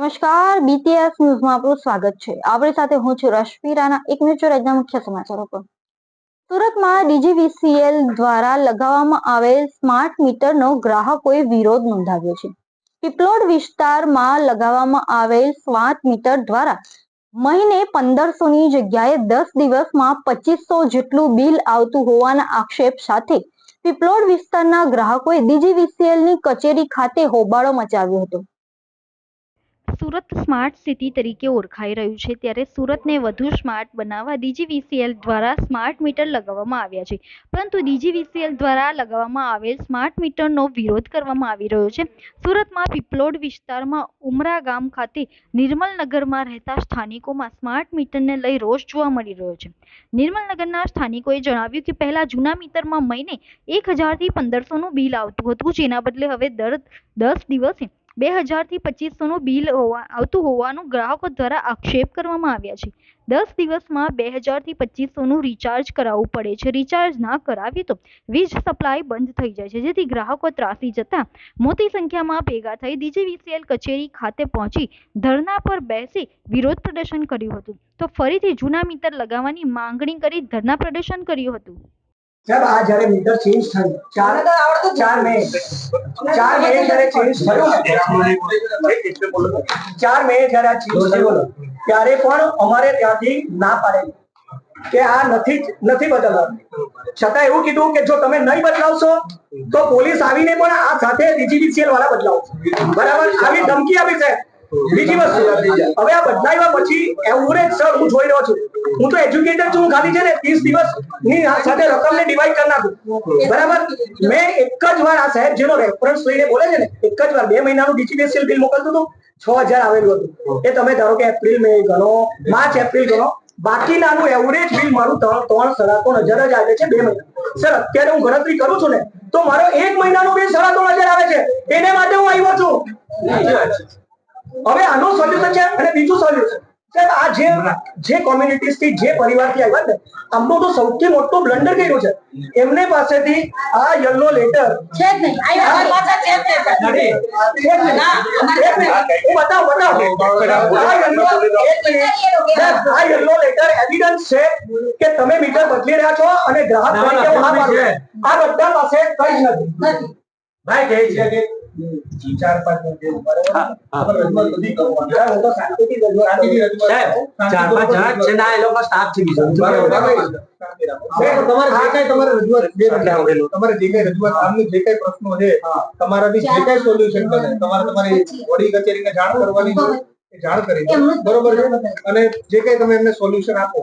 નમસ્કાર બીટીએસ ન્યૂઝમાં આપનું સ્વાગત છે. આપણી સાથે હું છું રશ્મિ રાણા. એક મિનિટ રાજ્યના મુખ્ય સમાચારો પર. સુરતમાં ડીજીવીસીએલ દ્વારા લગાવવામાં આવેલ સ્માર્ટ મીટરનો ગ્રાહકોએ વિરોધ નોંધાવ્યો છે. પીપલોડ વિસ્તારમાં લગાવવામાં આવેલ સ્માર્ટ મીટર દ્વારા મહિને પંદરસો ની જગ્યાએ દસ દિવસમાં પચીસો જેટલું બિલ આવતું હોવાના આક્ષેપ સાથે પીપલોડ વિસ્તારના ગ્રાહકોએ ડીજીવીસીએલની કચેરી ખાતે હોબાળો મચાવ્યો હતો. સુરત સ્માર્ટ સિટી તરીકે ઓળખાઈ રહ્યું છે. ત્યારે સુરતને વધુ સ્માર્ટ બનાવવા ડીજીવીસીએલ દ્વારા સ્માર્ટ મીટર લગાવવામાં આવ્યા છે. પરંતુ ડીજીવીસીએલ દ્વારા લગાવવામાં આવેલ સ્માર્ટ મીટરનો વિરોધ કરવામાં આવી રહ્યો છે. સુરતમાં પીપલોડ વિસ્તારમાં ઉમરા ગામ ખાતે નિર્મલનગરમાં રહેતા સ્થાનિકોમાં સ્માર્ટ મીટરને લઈ રોષ જોવા મળી રહ્યો છે. નિર્મલનગરના સ્થાનિકોએ જણાવ્યું કે પહેલા જૂના મીટરમાં મહિને એક હજારથી પંદરસોનું બિલ આવતું હતું. જેના બદલે હવે દર દસ દિવસે બે હજારથી પચીસોનું બિલ હોવા, આવતું હોવાનું ગ્રાહકો દ્વારા આક્ષેપ કરવામાં આવ્યા છે. દસ દિવસમાં બે હજારથી પચીસોનું રિચાર્જ કરાવવું પડે છે. રિચાર્જ ના કરાવીએ તો વીજ સપ્લાય બંધ થઈ જાય છે. જેથી ગ્રાહકો ત્રાસી જતા મોટી સંખ્યામાં ભેગા થઈ ડીજીવીસીએલ કચેરી ખાતે પહોંચી ધરના પર બેસી વિરોધ પ્રદર્શન કર્યું હતું. તો ફરીથી જૂના મીટર લગાવવાની માંગણી કરી ધરના પ્રદર્શન કર્યું હતું. સાહેબ આ જ્યારે મીટર ચેન્જ થયું ચાર ચાર મે ચાર મે જ્યારે ચેન્જ થયું ચાર મે જ્યારે આ ચેન્જ થયું ત્યારે પણ અમારે ત્યાંથી ના પાડેલી કે આ નથી નથી બદલવાનું. છતાં એવું કીધું કે જો તમે નહીં બદલાવશો તો પોલીસ આવીને પણ આ સાથે ડીજીવીસીએલ વાળા બદલાવશે. બરાબર? આવી ધમકી આપી છે. બીજી વસ્તુ, હવે આ બદલાવ્યા પછી એવરેજ સર, હું જોઈ રહ્યો છું. હું તો એજ્યુકેટર છું ખાલી છે ને ત્રીસ દિવસની સાથે રકમને ડિવાઈડ કરી નાખું. બરાબર? મેં એક જ વાર આ સાહેબ જેનો રેફરન્સ લઈને બોલે છે ને, એક જ વાર, બે મહિનાનું ડીજીવીસીએલ બિલ મોકલતું હતું, છ હજાર આવેલું હતું. એ તમે ધારો કે એપ્રિલ, મે ગણો, માર્ચ, એપ્રિલ ગણો, બાકીનાનું એવરેજ બિલ મારું ત્રણ ત્રણ સાડા ત્રણ હજાર જ આવે છે બે મહિના. સર, અત્યારે હું ગણતરી કરું છું ને, તો મારો એક મહિનાનું બિલ સાડા ત્રણ હજાર આવે છે. એને માટે હું આવ્યો છું. હવે આનું સોલ્યુશન છે અને બીજું સોલ્યુશન સાહેબ આ જે જે કોમ્યુનિટીઝથી જે પરિવારથી આવ્યા ને આમનો તો સૌથી મોટો બ્લન્ડર કર્યું છે. એમને પાસેથી આ યલો લેટર છે જ નહીં. આવ્યા પાછા છે જ નહીં. હું. બતાવું બતાવું. આ બતાવ. એક મિનિટ. સાહેબ, આ યલો લેટર એવિડન્સ છે કે તમે મીટર બદલી રહ્યા છો અને ગ્રાહક તરીકે છું. આ બધા પાસે કઈ જ નથી. નથી. ભાઈ કહે છે કે ચાર પાંચ જણા છે ને એ લોકો સ્ટાફ છે બીજો. તમારે જે કઈ તમારે રજૂઆત તમારે જે કઈ રજૂઆત આમની જે કઈ પ્રશ્નો છે તમારાથી જે કઈ સોલ્યુશન બને તમારે તમારી વડી કચેરીને જાણ કરવાની છે એ જાણ કરી બરોબર છે? અને જે કઈ તમે એમને સોલ્યુશન આપો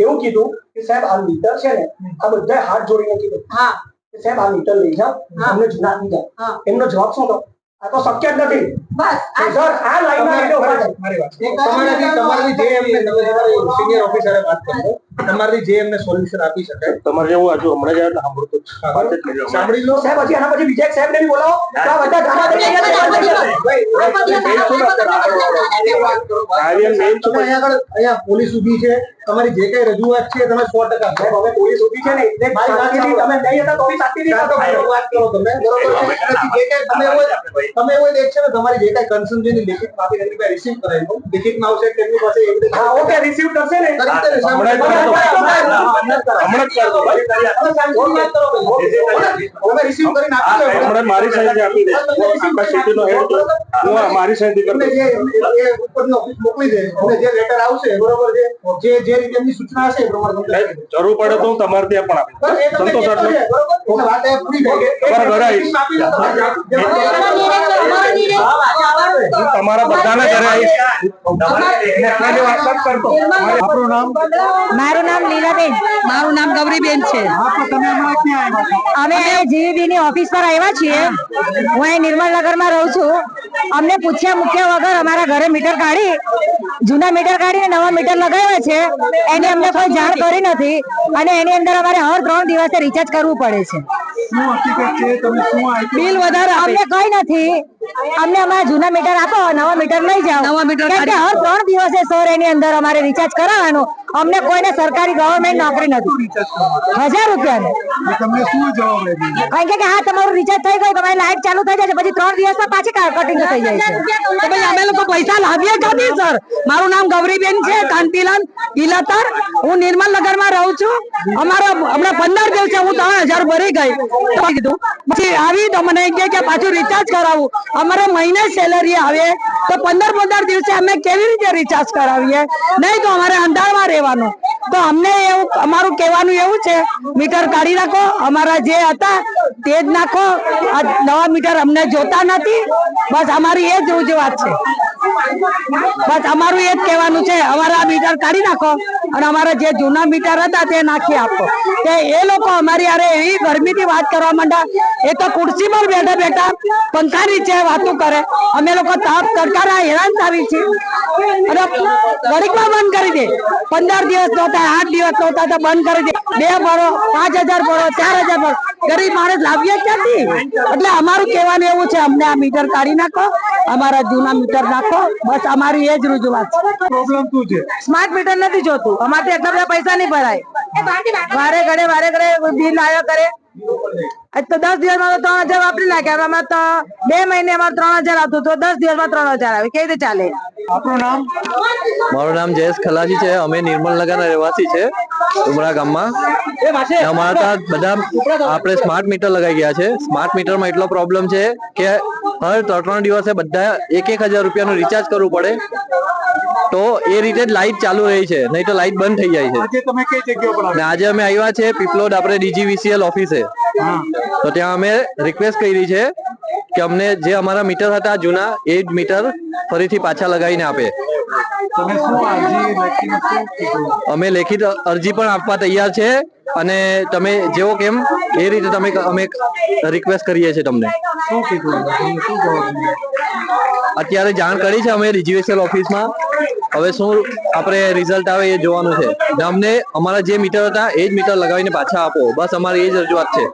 એવું કીધું કે સાહેબ આ મીટર છે ને આ બધા હાથ જોડીને કીધું હા સાહેબ આ મીટર લઈ જાઓ હા. અમને જુના આપી જાઓ હા. એમનો જવાબ શું હતો આ તો શક્ય જ નથી બસ સર આ લાઈનમાં. મારી વાત તમારાથી તમારાથી જે એમને તમે તમારી સિનિયર ઓફિસરે વાત કરશો તમારાથી જે એમને સોલ્યુશન આપી શકાય તમારે જેવું આજુ હમણાં જ આવ્યા સાંભળતો. સાંભળી લો. સાહેબ પછી આના પછી બીજા એક સાહેબને બી બોલાવો. આ બધા ગામા અહીંયા આગળ અહીંયા પોલીસ ઊભી છે. તમારી જે કઈ રજૂઆત છે તમે સો ટકા સાહેબ હવે પોલીસ ઊભી છે ને એટલે તમે નહીં હતા તો બી સાચી ત્યાં તો વાત કરો. વાત કરો તમે. બરોબર છે? જે કઈ તમે હોય તમે હોય એક છે ને તમારી જે કઈ કન્સર્ન છે લિખિત પાસે રિસીવ કરાવી લિખિતમાં આવશે તેમની પાસે એવી હા ઓકે રિસીવ કરશે ને. હમણાં જ. હમણાં મારી સાઈડથી આપી દે આખા સિટીનો હેડ હું મારી સાઈડથી એમને કરતો જે એ ઉપરની ઓફિસ મોકલી દે અને જે લેટર આવશે બરોબર જે જે રીતે એમની સૂચના હશે એ પ્રમાણે. જરૂર પડે તો હું તમારે ત્યાં પણ આપીશ સંતોષ આટલો. તમારા ઘરે આવીશ. ઘરે આપણું નામ મારું નામ લીલાબેન. મારું નામ ગૌરીબેન છે. અમે જીવીબી ની ઓફિસ પર આવ્યા છીએ. હું અહીં નિર્મલનગરમાં રહું છું. અમને પૂછ્યા મૂક્યા વગર અમારા ઘરે મીટર કાઢી જૂના મીટર કાઢીને નવા મીટર લગાવ્યા છે. એની અમને કોઈ જાણ કરી નથી. અને એની અંદર અમારે હર ત્રણ દિવસે રિચાર્જ કરવું પડે છે. બિલ વધારે અમને કઈ નથી. અમને અમારા જૂના મીટર આપો નવા મીટર લઈ જાઓ. નવા મીટર હર ત્રણ દિવસે સો એની અંદર અમારે રિચાર્જ કરાવવાનું. અમને કોઈને સરકારી ગવર્મેન્ટ નોકરી નથી. હજાર કારણ કે હા તમારું રિચાર્જ થઈ ગયું તમારી લાઈટ ચાલુ થઈ જાય પછી ત્રણ દિવસમાં પાછી કટિંગ થઈ જાય છે. ભાઈ અમે લોકો પૈસા લાવીએ ક્યાંથી સર મારું નામ ગૌરીબેન છે કાંતિલાલ ઇલાતર હું નિર્મલ નગરમાં રહું છું. અમારા હમણાં પંદર દિવસે હું ત્રણ હજાર ભરી ગઈ. કીધું પછી આવી તો મને કે પાછું રિચાર્જ કરાવું. અમારે મહિને સેલરી આવે. તો પંદર પંદર દિવસે અમે કેવી રીતે રિચાર્જ કરાવીએ? નહીં તો અમારે અંધારમાં રહેવાનું. તો અમને એવું, અમારું કહેવાનું એવું છે, મીટર કાઢી નાખો, અમારા જે હતા તે જ નાખો. આ નવા મીટર અમને જોતા નથી. બસ અમારી એ જ રજૂઆત છે. બસ અમારું એ જ કહેવાનું છે, અમારા મીટર કાઢી નાખો અને અમારા જે જૂના મીટર હતા તે નાખી આપો. તે એ લોકો અમારી અરે એવી ગરમીથી વાત કરવા માંડ્યા, એ તો ખુરશી પર બેઠા બેઠા પંખા નીચે વાતો કરે. અમે લોકો તાપ તડકાના હેરાન થાવી છીએ. અને ઘડીકમાં બંધ કરી દે. પંદર દિવસ નહોતા, આઠ દિવસ નહોતા તો બંધ કરી દે. બે ભરો, પાંચ હજાર ભરો, ચાર હજાર ભરો. ગરીબ માણસ લાવ્યા ક્યાંથી? એટલે અમારું કહેવાનું એવું છે અમને આ મીટર કાઢી નાખો અમારા જૂના મીટર નાખો બસ અમારી એ જ રજૂઆત છે. પ્રોબ્લેમ શું છે? સ્માર્ટ મીટર નથી જોતું અમારે એટલા બધા પૈસા નહીં ભરાય. વારે ઘડે વારે ઘડે બિલ આવ્યા કરે. આજ તો દસ દિવસમાં તો ત્રણ હજાર વાપરી નાખ્યા અમે તો બે મહિને અમારે ત્રણ હજાર આવતું તો દસ દિવસમાં ત્રણ હજાર આવે. કેવી રીતે ચાલે? આપણું નામ? મારું નામ જયેશ ખલાસી છે અમે નિર્મલ નગરના રહેવાસી છે. ઉમરા ગામમાં. અમારા ત્યાં બધા આપણે સ્માર્ટ મીટર લગાઈ ગયા છે. સ્માર્ટ મીટરમાં એટલો પ્રોબ્લેમ છે કે હર ત્રણ ત્રણ દિવસે બધા એક એક હજાર રૂપિયાનું રિચાર્જ કરવું પડે. તો એ રીતે જ લાઈટ ચાલુ રહી છે. નહીં તો લાઇટ બંધ થઈ જાય છે. અને તમે કઈ જગ્યા પર આજે અમે આવ્યા છે પીપલોડ આપણે ડીજીવીસીએલ ઓફિસે તો ત્યાં અમે રિક્વેસ્ટ કરી છે કે અમને જે અમારા મીટર હતા જૂના એ જ મીટર ફરીથી પાછા લગાવીને આપે. અમે લેખિત અરજી પણ આપવા તૈયાર છે અને તમે જેવો કેમ એ રીતે તમે અમે રિક્વેસ્ટ કરીએ છીએ તમને? અત્યારે જાણ કરી છે અમે રિઝર્વેશન ઓફિસમાં હવે શું આપણે રિઝલ્ટ આવે એ જોવાનું છે. અમને અમારા જે મીટર હતા એ જ મીટર લગાવીને પાછા આપો. બસ અમારી એ જ રજૂઆત છે.